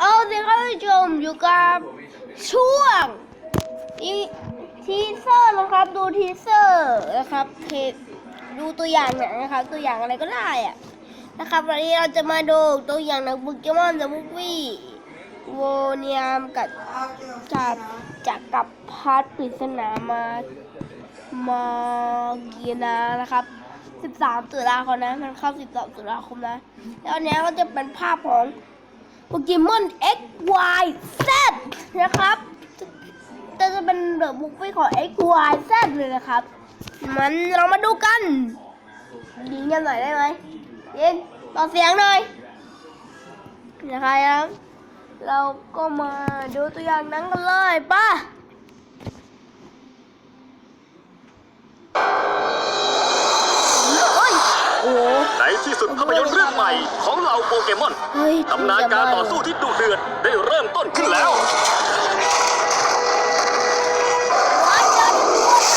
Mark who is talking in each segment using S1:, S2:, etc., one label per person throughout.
S1: เอาสิครับผู้ชมอยู่กับช่วงทีทีเซอร์นะครับดูทีเซอร์นะครับเทดูตัวอย่างหนังนะครับ ตัวอย่างอะไรก็ได้อะนะครับวันนี้เราจะมาดูตัวอย่างหนังโปเกมอนเดอะมูฟวี่โวเนียมกับจากจากกับพาร์ทปริศนามามาเกียนานะครับ13ตุลาคมนะ มันเข้า 12ตุลาคมนะ แล้วเนี้ยก็จะเป็นภาพของ โปเกมอน X Y Z นะครับจะจะเป็นเดอะบุฟเฟ่ของ X Y Z เลยนะครับ มันเรามาดูกันยิงกันหน่อยได้ไหมยิงต่อเสียงหน่อยนะครับ เราก็มาดูตัวอย่างหนั้นกันเลยป่ะ โอ้
S2: ในที่สุดภาพยนตร์เรื่องใหม่ของเหล่าโปเกมอน
S1: เฮ้ย
S2: ตำนานการต่อสู้ที่ดุเดือดได้เริ่มต้นขึ้นแล้ว
S1: ว้ายเจอที่หัวใจ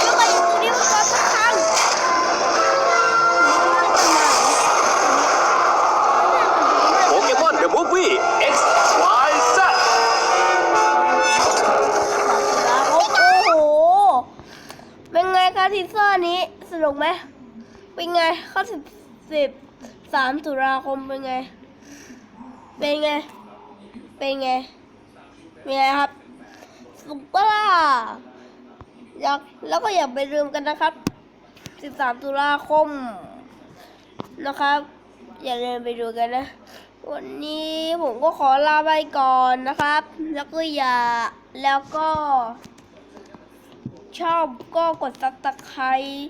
S1: เดี๋ยวไปตัวนี้มันก่อนสักครั้ง
S2: โปเกมอนเดอะมูฟวี่ X Y Z
S1: โอ้โห เป็นไงคะทีเซอร์นี้ สนุกไหม เป็นไงข้อสิบสิบสามตุลาคมเป็นไง เป็นไง เป็นไงเป็นไงครับสุกปะล่ะอยากแล้วก็อย่าไปลืมกันนะครับ13ตุลาคมนะครับ อย่าลืมไปดูกันนะ วันนี้ผมก็ขอลาไปก่อนนะครับ แล้วก็อย่าแล้วก็ ชอบก็กดซับสไครต์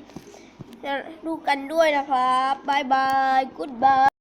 S1: ดูกันด้วยนะครับบายบาย กุ๊ดบาย